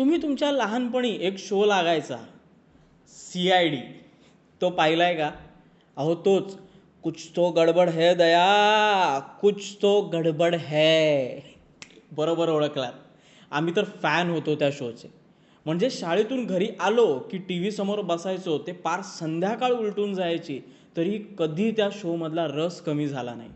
तुम्ही तुमच्या लहानपणी एक शो लागायचा. सी आय डी तो पाहिला आहे का? अहो तोच. कुछ तो गडबड है दया कुछ तो गडबड है. बरोबर ओळखलात. आम्ही तर फॅन होतो त्या शोचे म्हणजे शाळेतून घरी आलो की टी व्ही समोर बसायचो ते पार संध्याकाळ उलटून जायची. तरी कधी त्या शोमधला रस कमी झाला नाही.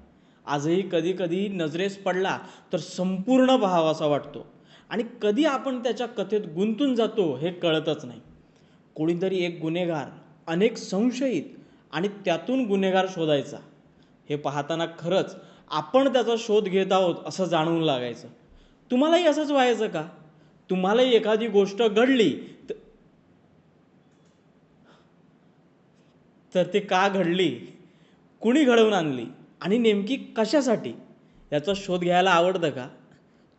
आजही कधी कधी नजरेस पडला तर संपूर्ण पाहावासा वाटतो. आणि कधी आपण त्याच्या कथेत गुंतून जातो हे कळतच नाही. कोणीतरी एक गुन्हेगार अनेक संशयित आणि त्यातून गुन्हेगार शोधायचा. हे पाहताना खरंच आपण त्याचा शोध घेत आहोत असं जाणवून लागायचं. तुम्हालाही असंच व्हायचं का? तुम्हालाही एखादी गोष्ट घडली तर ते का घडली? कुणी घडवून आणली? आणि नेमकी कशासाठी? याचा शोध घ्यायला आवडतं का?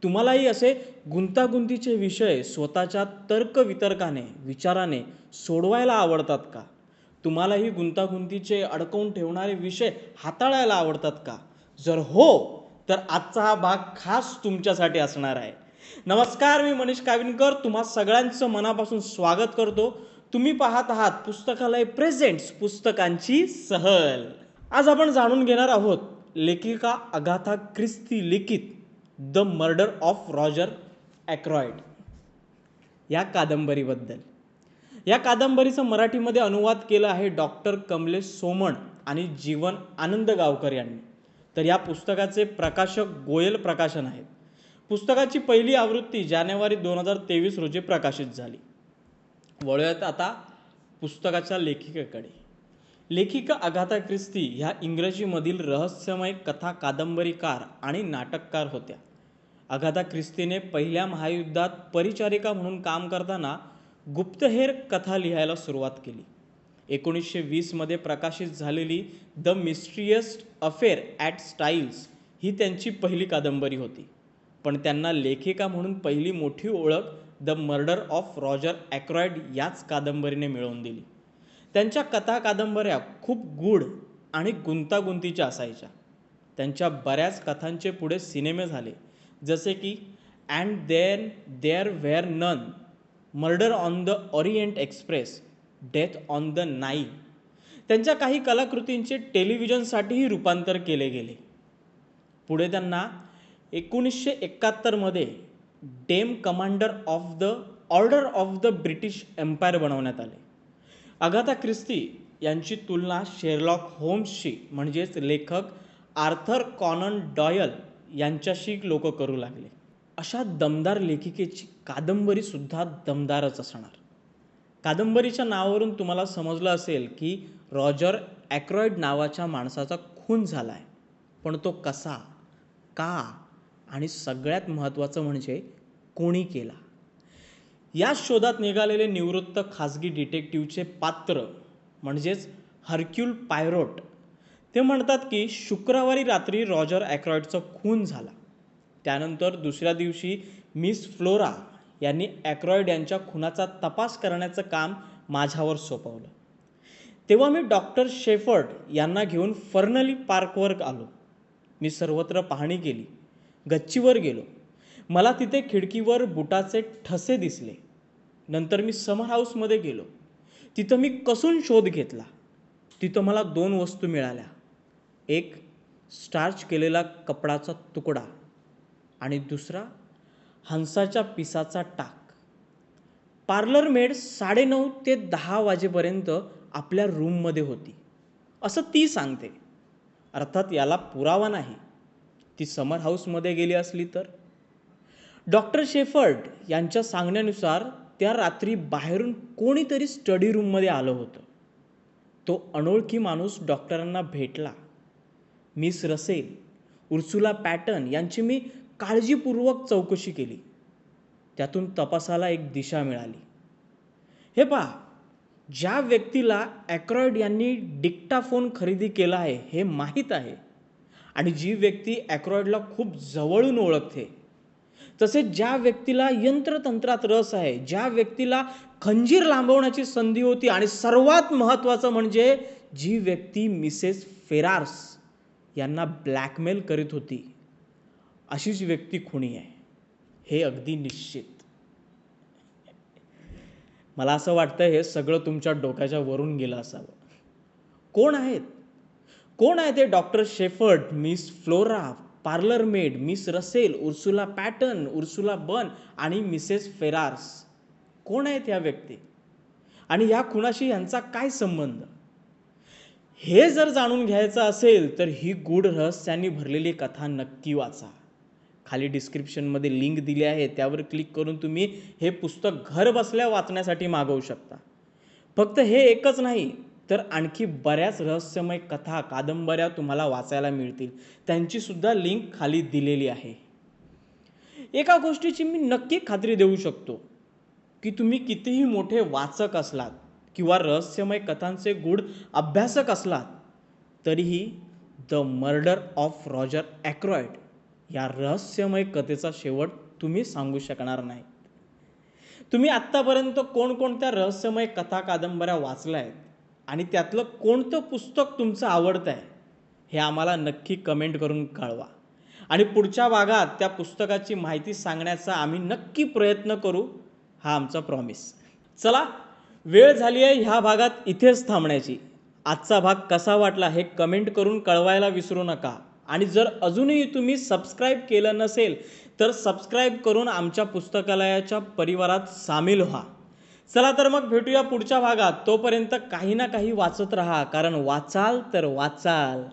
तुम्हालाही असे गुंतागुंतीचे विषय स्वतःच्या तर्कवितर्काने विचाराने सोडवायला आवडतात का? तुम्हालाही गुंतागुंतीचे अडकवून ठेवणारे विषय हाताळायला आवडतात का? जर हो तर आजचा हा भाग खास तुमच्यासाठी असणार आहे. नमस्कार मी मनीष काविनकर. तुम्हा सगळ्यांचं मनापासून स्वागत करतो. तुम्ही पाहत आहात पुस्तकालय प्रेझेंट्स पुस्तकांची सहल. आज आपण जाणून घेणार आहोत लेखिका अगाथा क्रिस्ती लिखित. The murder of Roger Ackroyd या कादंबरीबद्दल. या कादंबरीचं मराठीमध्ये अनुवाद केला आहे डॉक्टर कमलेश सोमण आणि जीवन आनंद गावकर यांनी. तर या पुस्तकाचे प्रकाशक गोयल प्रकाशन आहेत. पुस्तकाची पहिली आवृत्ती जानेवारी दोन हजार तेवीस रोजी प्रकाशित झाली. वळूयात आता पुस्तकाच्या लेखिकेकडे. लेखिका अगाथा ख्रिस्ती ह्या इंग्रजीमधील रहस्यमय कथा कादंबरीकार आणि नाटककार होत्या. अगाथा ख्रिस्तीने पहिल्या महायुद्धात परिचारिका म्हणून काम करताना गुप्तहेर कथा लिहायला सुरुवात केली. एकोणीसशे वीसमध्ये प्रकाशित झालेली the mysterious affair at Styles ही त्यांची पहिली कादंबरी होती. पण त्यांना लेखिका म्हणून पहिली मोठी ओळख the murder of Roger Ackroyd याच कादंबरीने मिळवून दिली. त्यांच्या कथा कादंबऱ्या खूप गूढ आणि गुंतागुंतीच्या असायच्या. त्यांच्या बऱ्याच कथांचे पुढे सिनेमे झाले. जसे की and then there were none murder on the Orient Express death on the Nile त्यांच्या काही कलाकृतींचे टेलिव्हिजनसाठीही रूपांतर केले गेले. पुढे त्यांना एकोणीसशे एकाहत्तरमध्ये dame commander of the order of the British Empire बनवण्यात आले. अगाथा क्रिस्ती यांची तुलना शेरलॉक होम्सशी म्हणजेच लेखक आर्थर कॉनन डॉयल यांच्याशी लोक करू लागले. अशा दमदार लेखिकेची कादंबरीसुद्धा दमदारच असणार. कादंबरीच्या नावावरून तुम्हाला समजलं असेल की रॉजर ॲक्रॉइड नावाच्या माणसाचा खून झाला आहे पण तो कसा का आणि सगळ्यात महत्त्वाचं म्हणजे कोणी केला? या शोधात निघालेले निवृत्त खाजगी डिटेक्टिव्हचे पात्र म्हणजेच हर्क्युल पायरोट. ते म्हणतात की शुक्रवारी रात्री रॉजर ॲक्रॉइडचा खून झाला. त्यानंतर दुसऱ्या दिवशी मिस फ्लोरा यांनी ॲक्रॉइड यांच्या खुनाचा तपास करण्याचं काम माझ्यावर सोपवलं. तेव्हा मी डॉक्टर शेफर्ड यांना घेऊन फर्नली पार्कवर आलो. मी सर्वत्र पाहणी केली. गच्चीवर गेलो. मला तिथे खिडकीवर बुटाचे ठसे दिसले. नंतर मी समर हाऊसमध्ये गेलो. तिथं मी कसून शोध घेतला. तिथं मला दोन वस्तू मिळाल्या. एक स्टार्च केलेला कपडाचा तुकडा आणि दुसरा हंसाच्या पिसाचा टाक. पार्लर मेड साडेनऊ ते दहा वाजेपर्यंत आपल्या रूममध्ये होती. असं ती सांगते. अर्थात याला पुरावा नाही. ती समर हाऊसमध्ये गेली असली तर. डॉक्टर शेफर्ड यांच्या सांगण्यानुसार त्या रात्री बाहेरून कोणीतरी स्टडी रूममध्ये आलं होतं. तो अनोळखी माणूस डॉक्टरांना भेटला. मिस रसेल उर्सुला पॅटर्न यांची मी काळजीपूर्वक चौकशी केली. त्यातून तपासाला एक दिशा मिळाली. हे पहा ज्या व्यक्तीला ॲक्रॉइड यांनी डिक्टाफोन खरेदी केला आहे हे माहीत आहे आणि जी व्यक्ती ॲक्रॉइडला खूप जवळून ओळखते तसेच ज्या व्यक्तीला यंत्रतंत्रात रस आहे ज्या व्यक्तीला खंजीर लांबवण्याची संधी होती आणि सर्वात महत्त्वाचं म्हणजे जी व्यक्ती मिसेस फेरार्स यांना ब्लॅकमेल करीत होती अशीच व्यक्ती खुणी आहे. हे अगदी निश्चित. मला असं वाटतं हे सगळं तुमच्या डोक्याच्या वरून गेलं असावं. कोण आहेत? कोण आहे ते doctor Shepherd miss Flora parlour maid miss Russell Ursula Patton Ursula Bourne आणि मिसेस फेरार्स कोण आहेत ह्या व्यक्ती? आणि या खुणाशी यांचा काय संबंध? हे जर जाणून घ्यायचं असेल तर ही गूढ रहस्यांनी भरलेली कथा नक्की वाचा. खाली डिस्क्रिप्शनमध्ये लिंक दिली आहे त्यावर क्लिक करून तुम्ही हे पुस्तक घर बसल्या वाचण्यासाठी मागवू शकता. फक्त हे एकच नाही तर आणखी बऱ्याच रहस्यमय कथा कादंबऱ्या तुम्हाला वाचायला मिळतील. त्यांचीसुद्धा लिंक खाली दिलेली आहे. एका गोष्टीची मी नक्की खात्री देऊ शकतो की तुम्ही कितीही मोठे वाचक असलात किंवा रहस्यमय कथांचे गूढ अभ्यासक असलात तरीही the murder of Roger Ackroyd या रहस्यमय कथेचा शेवट तुम्ही सांगू शकणार नाही तुम्ही आत्तापर्यंत कोणकोणत्या रहस्यमय कथा कादंबऱ्या वाचल्या आहेत? आणि त्यातलं कोणतं पुस्तक तुमचं आवडतं आहे हे आम्हाला नक्की कमेंट करून कळवा. आणि पुढच्या भागात त्या पुस्तकाची माहिती सांगण्याचा आम्ही नक्की प्रयत्न करू हा आमचा प्रॉमिस चला वेळ झाली आहे ह्या भागात इथेच थांबण्याची. आजचा भाग कसा वाटला हे कमेंट करून कळवायला विसरू नका. आणि जर अजूनही तुम्ही सबस्क्राईब केलं नसेल तर सबस्क्राईब करून आमच्या पुस्तकालयाच्या परिवारात सामील व्हा. चला तर मग भेटूया पुढच्या भागात. तोपर्यंत काही ना काही वाचत राहा. कारण वाचाल तर वाचाल.